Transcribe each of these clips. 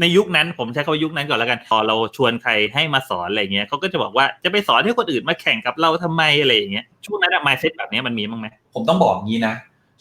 ในยุคนั้นผมใช้คำว่ายุคนั้นก่อนแล้วกันพอเราชวนใครให้มาสอนอะไรเงี้ยเขาก็จะบอกว่าจะไปสอนให้คนอื่นมาแข่งกับเราทำไมอะไรอย่างเงี้ยช่วงนั้นอะมาเซ็ตแบบนี้มันมีบ้างไหมผมต้องบอกงี้นะ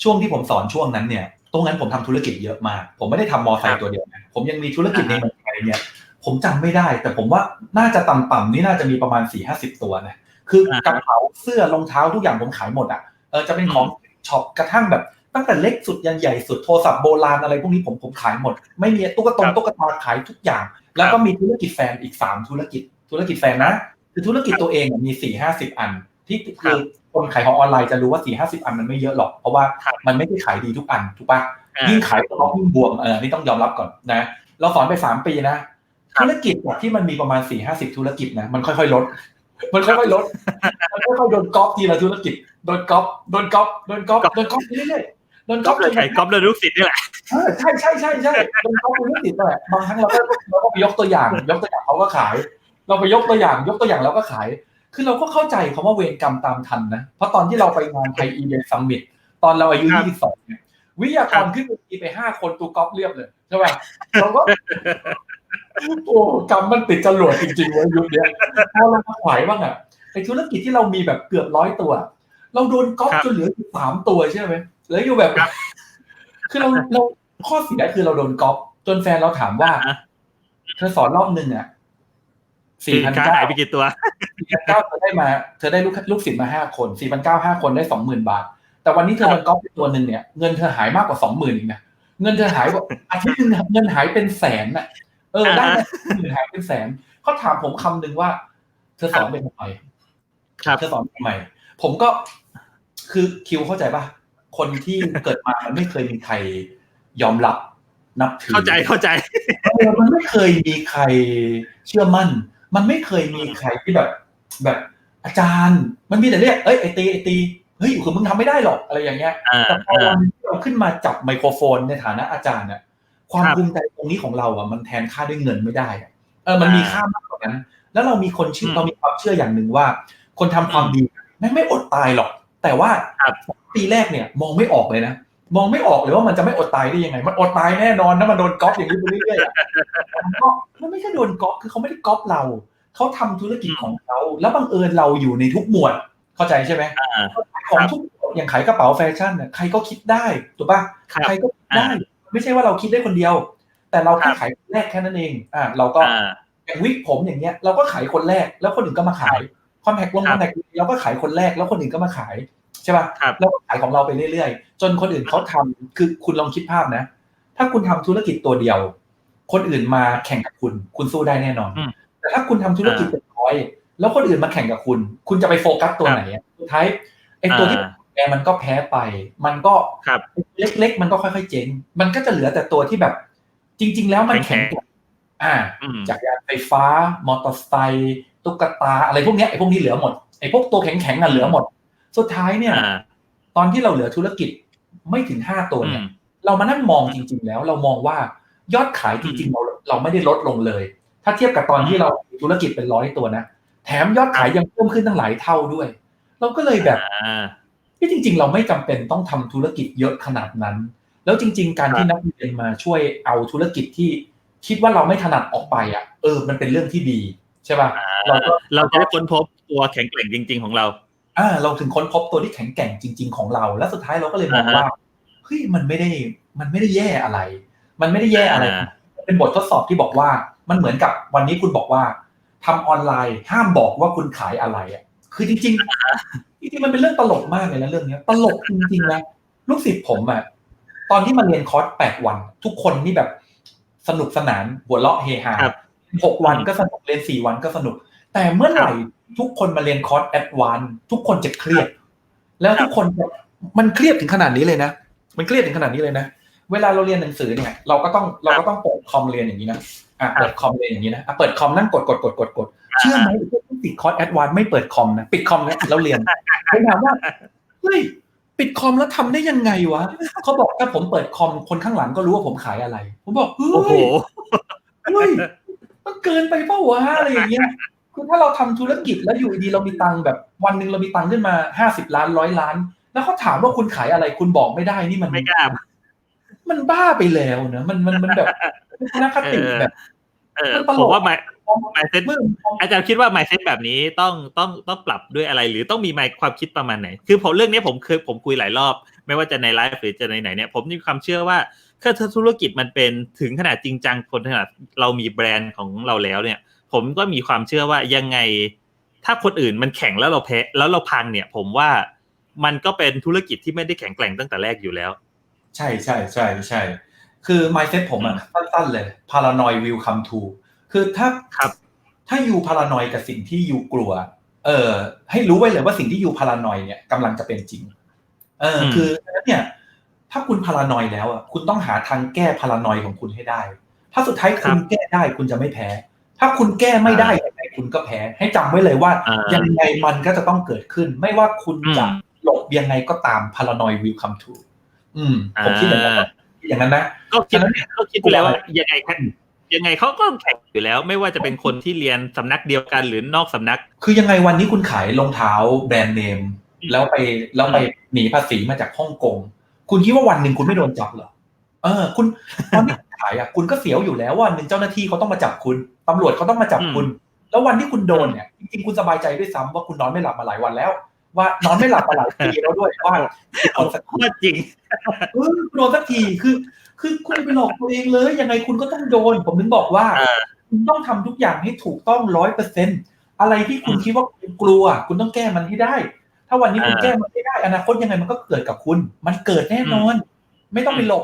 ช่วงที่ผมสอนช่วงนั้นเนี่ยตรงนั้นผมทำธุรกิจเยอะมากผมไม่ได้ทำมอไซค์ตัวเดียวนะผมยังมีธุรกิจในเมืองไทยเนี่ยผมจำไม่ได้ แต่ผมว่าน่าจะต่ำๆนี่น่าจะมีประมาณ4ี่ห้าสิบตัวนะคืออกระเป๋าเสื้อรองเท้าทุกอย่างผมขายหมดอะเออจะเป็นของช็อปกระทั่งแบบ ตั้งแต่เล็กสุดยันใหญ่สุดโทรศัพท์โบราณอะไรพวกนี้ผมผมขายหมด ไม่มีตุ๊กตงตุ๊กตาขายทุกอย่าง แล้วก็มีธุรกิจแฟนอีกสามธุรกิจ ธุรกิจแฟนนะ คือธุรกิจตัวเองอะมีสี่ห้าสิบอัน ที่คือคนขายของออนไลน์จะรู้ว่าสี่ห้าสิบอันมันไม่เยอะหรอกเพราะว่าครับมันไม่ได้ขายดีทุกอันถูกปะอ่ายิ่งขายก็ยิ่งบวมเออนี่ต้องยอมรับก่อนนะ เราสอนไปสามปีนะธุรกิจจากที่มันมีประมาณสี่ห้าสิบธุรกิจนะมันค่อยๆลด มันค่อยๆลดมันค่อยๆโดนก๊อปทีละธุรกิจโดนก๊อปโดนก๊อปโดนก๊อปโดนก๊อปไปเรื่อยๆ โดนก๊ก๊ออฟปเลยจนใครก๊อฟเลยลูกศิษย์นี่แหละเออใช่ใช่ใช่ใช่โดนก๊อปธุรกิจนั่นแหละบางครั้งเราก็เราก็ไปยกตัวอย่าง ยกตัวอย่างเขาก็ขาย เราไปยกตัวอย่าง ยกตัวอย่างเราก็ขาย คือเราก็เข้าใจคำว่าเวรกรรมตามทันนะเพราะตอนที่เราไปงานไทยอีเวนต์ซัมมิตตอนเราอายุครับ22เนี่ยวิทยากรขึ้นเวทีไปห้าคนตูก๊อปเรียบเลยใช่ป่ะเราก็โอ้กรรมมันติดจรวดจริงๆเลยยุคเนี้ยพอเรามาขายบ้างอะในธุรกิจที่เรามีแบบเกือบร้อยตัว เราโดนก๊อปครับจนเหลืออยู่สามตัวใช่ไหม เหลืออยู่แบบครับคือเราเราข้อเสียคือเราโดนก๊อปจนแฟนเราถามว่าอะเธอสอนรอบหนึ่งอะสี่สินพันค้าเก้าหายไปกี่ตัวสี่พันเก้าเธอได้มา เธอได้ลูกลูกศิษย์มาห้าคนสี่พันเก้าห้าคนได้สองหมื่นบาท แต่วันนี้เธอโดนก๊อปไปตัวหนึ่งเนี่ยเงินเธอหายมากกว่าสองหมื่นอีกนะเงินเธอหายกว่าอาทิตย์หนึงเงินหายเป็นแสนน่ะ เออได้เงินหายเป็นแสนเขาถามผมคำหนึ่งว่า เธอสอนเป็นทำไมครับเธอสอนทำไมผมก็คือคิวเข้าใจป่ะ คนที่เกิดมามันไม่เคยมีใครยอมรับนับถือเข้าใจเข้าใจเออมันไม่เคยมีใครเชื่อมั่น มันไม่เคยมีใครที่แบบ แบบอาจารย์ มันมีแต่เรียกเอ้ยไอตีไอตีเฮ้ยคือมึงทำไม่ได้หรอกอะไรอย่างเงี้ยอ่าแต่พออ่าวันที่เราขึ้นมาจับไมโครโฟนในฐานะอาจารย์เนี่ยความครับภูมิใจตรงนี้ของเราอะมันแทนค่าด้วยเงินไม่ได้อะเออมันมีอ่าค่ามากกว่านั้น แล้วเรามีคนเชื่ออืมเรามีความเชื่ออย่างหนึ่งว่า คนทำความดีแม่งไม่อดตายหรอก แต่ว่าครับปีแรกเนี่ยมองไม่ออกเลยนะมองไม่ออกเลยว่ามันจะไม่อดตายได้ยังไง มันอดตายแน่นอนนะมันโดนก๊อปอย่างนี้ไปเรื่อยๆอะมันก็มันไม่ใช่โดนก๊อปคือเขาไม่ได้ก๊อปเราเขาทำธุรกิจของเขาแล้วบังเอิญเราอยู่ในทุกหมวดเข้าใจใช่ไหมอ่าของทุกหมวดอย่างขายกระเป๋าแฟชั่นเนี่ยใครก็คิดได้ถูกป่ะครับใครก็คิดได้ ไม่ใช่ว่าเราคิดได้คนเดียว แต่เราแค่ครับขายคนแรกแค่นั้นเองอ่าเราก็อ่าอย่างวิกผมอย่างเงี้ย เราก็ขายคนแรกแล้วคนอื่นก็มาขาย คอนแทคลงคครับอนแทคเราก็ขายคนแรกแล้วคนอื่นก็มาขายใช่ป่ะครับเราก็ขายของเราไปเรื่อยๆ จนคนอื่นเขาทำคือคุณลองคิดภาพนะ ถ้าคุณทำธุรกิจตัวเดียว คนอื่นมาแข่งกับคุณ คุณสู้ได้แน่นอนอืมแต่ถ้าคุณทำธุรกิจเป็นร้อย แล้วคนอื่นมาแข่งกับคุณ คุณจะไปโฟกัสตัวไหนอะสุดท้ายไอ้ตัวที่อ่าแพ้มันก็แพ้ไป มันก็ครับเล็กๆ มันก็ค่อยๆเจ๊งมันก็จะเหลือแต่ตัวที่แบบ จริง ๆ แล้วมันแข็แข็งงแกร่งอ่าอืมจักรยานไฟฟ้ามอเตอร์ไซค์ ตุ๊กตาอะไรพวกเนี้ยไอ้พวกนี้เหลือหมดไอ้พวกตัวแข็งๆอะเหลือหมด สุดท้ายเนี่ยอ่าตอนที่เราเหลือธุรกิจไม่ถึงห้าตัวอืเนี่ยมเรามานั่งมองจริง ๆ แล้ว เรามองว่ายอดขายจริงๆเราเราไม่ได้ลดลงเลย ถ้าเทียบกับตอนที่เรามีธุรกิจเป็นร้อยตัวนะแถมยอดขายยังเพิ่มขึ้นตั้งหลายเท่าด้วย เราก็เลยแบบอ่าที่จริง ๆ เราไม่จำเป็นต้องทำธุรกิจเยอะขนาดนั้น แล้วจริง ๆ การที่นักเรียนมาช่วยเอาธุรกิจที่คิดว่าเราไม่ถนัดออกไปอะ เออ มันเป็นเรื่องที่ดี ใช่ป่ะเราก็เราจะได้ค้นพบตัวแข็งแกร่งจริง ๆ ของเราอ่าเราถึงค้นพบตัวที่แข็งแกร่งจริง ๆ ของเรา และสุดท้ายเราก็เลยมองอ่าฮะว่าเฮ้ยมันไม่ได้มันไม่ได้แย่อะไร มันไม่ได้แย่อะไรอ่าเป็นบททดสอบที่บอกว่ามันเหมือนกับวันนี้คุณบอกว่าทำออนไลน์ห้ามบอกว่าคุณขายอะไรอะคือจริงๆจริงๆมันเป็นเรื่องตลกมากเลยนะเรื่องเนี้ยตลกจริงๆนะลูกศิษย์ผมอะตอนที่มาเรียนคอร์สแปดวัน ทุกคนนี่แบบสนุกสนานหัวเราะเฮฮาครับ หกวันก็สนุกเรียนสี่วันก็สนุก แต่เมื่อไหร่ทุกคนมาเรียนคอร์สแอดวานทุกคนจะเครียด แล้วทุกคนจะมันเครียดถึงขนาดนี้เลยนะมันเครียดถึงขนาดนี้เลยนะเวลาเราเรียนหนังสือเนี่ยเราก็ต้องเราก็ต้องเปิดคอมเรียนอย่างนี้นะอะเปิดคอมเรียนอย่างนี้นะอะเปิดคอมนั่งกดกดกดกดกดเชื่อไหมพวกที่ปิดคอร์สแอดวานไม่เปิดคอมนะปิดคอมเนี่ยแล้วเรียนผมถามว่าเฮ้ยปิดคอมแล้วทำได้ยังไงวะเขาบอกถ้าผมเปิดคอมคนข้างหลังก็รู้ว่าผมขายอะไร ผมบอกเฮ้โอ้โหยเฮ้ย มันเกินไปเปล่าวะอะไรอย่างเงี้ยคือถ้าเราทำธุรกิจแล้วอยู่ดีๆเรามีตังค์แบบวันหนึ่งเรามีตังค์ขึ้นมาห้าสิบล้านร้อยล้าน แล้วเขาถามว่าคุณขายอะไรคุณบอกไม่ได้นี่มันไม่กล้ามันบ้าไปแล้วนะมันมันมันแบบทัศนคติแบบเออมันตลกผมว่า my- mindset เมื่ออาจารย์คิดว่า mindset แบบนี้ต้องต้องต้องปรับด้วยอะไร หรือต้องมี mind ความคิดประมาณไหน คือผมเรื่องนี้ผมเคยผมคุยหลายรอบ ไม่ว่าจะในไลฟ์หรือจะในไหนเนี่ยผมมีความเชื่อว่า ถ้าธุรกิจมันเป็นถึงขนาดจริงจังคนขนาดเรามีแบรนด์ของเราแล้วเนี่ย ผมก็มีความเชื่อว่ายังไง ถ้าคนอื่นมันแข่งแล้วเราแพ้แล้วเราพังเนี่ย ผมว่ามันก็เป็นธุรกิจที่ไม่ได้แข็งแกร่งตั้งแต่แรกอยู่แล้ว ใช่ใช่ใช่ใช่คือ mindset ผมอะสั้นๆเลย paranoid will come true คือถ้าครับถ้าอยู่ paranoid กับสิ่งที่อยู่กลัว เออ ให้รู้ไว้เลยว่าสิ่งที่อยู่ paranoid เนี่ยกำลังจะเป็นจริง เอออมคือฉะนั้นเนี่ย ถ้าคุณ paranoid แล้วอะคุณต้องหาทางแก้ paranoid ของคุณให้ได้ ถ้าสุดท้ายคุณแก้ได้คุณจะไม่แพ้ ถ้าคุณแก้ไม่ได้ยังไงคุณก็แพ้ ให้จำไว้เลยว่าอ่ายังไงมันก็จะต้องเกิดขึ้น ไม่ว่าคุณจะอืมหลบยังไงก็ตาม paranoid will come true อืมผมคิดอย่างนั้นนะคิดอย่างนั้นนะก็คิดฉะนั้นก็คิดไปแล้วว่ายังไงครับยังไงเขาก็แข่งอยู่แล้ว ไม่ว่าจะเป็นคนที่เรียนสำนักเดียวกันหรือนอกสำนัก คือยังไงวันนี้คุณขายรองเท้าแบรนด์เนมอืมแล้วไปแล้วไปหนีภาษีมาจากฮ่องกง คุณคิดว่าวันหนึ่งคุณไม่โดนจับเหรอเออ คุณตอนนี้ขายอะคุณก็เสียวอยู่แล้วว่าหนึ่งเจ้าหน้าที่เขาต้องมาจับคุณตำรวจเขาต้องมาจับคุณ แล้ววันที่คุณโดนเนี่ยจริงๆคุณสบายใจด้วยซ้ำว่าคุณนอนไม่หลับมาหลายวันแล้ว ว่านอนไม่หลับมาหลายปีแล้วด้วยว่าโดนสักทีว่าจริงเออโดนสักทีคือ คือคุณไปหลอกตัวเองเลย ยังไงคุณก็ต้องโดน ผมถึงบอกว่าเออคุณต้องทำทุกอย่างให้ถูกต้องร้อยเปอร์เซ็นอะไรที่คุณอืมคิดว่าคุณกลัว คุณต้องแก้มันให้ได้ ถ้าวันนี้คุณอ่าแก้มันไม่ได้อนาคตยังไงมันก็เกิดกับคุณ มันเกิดแน่นอน ไม่ต้องไปหลบ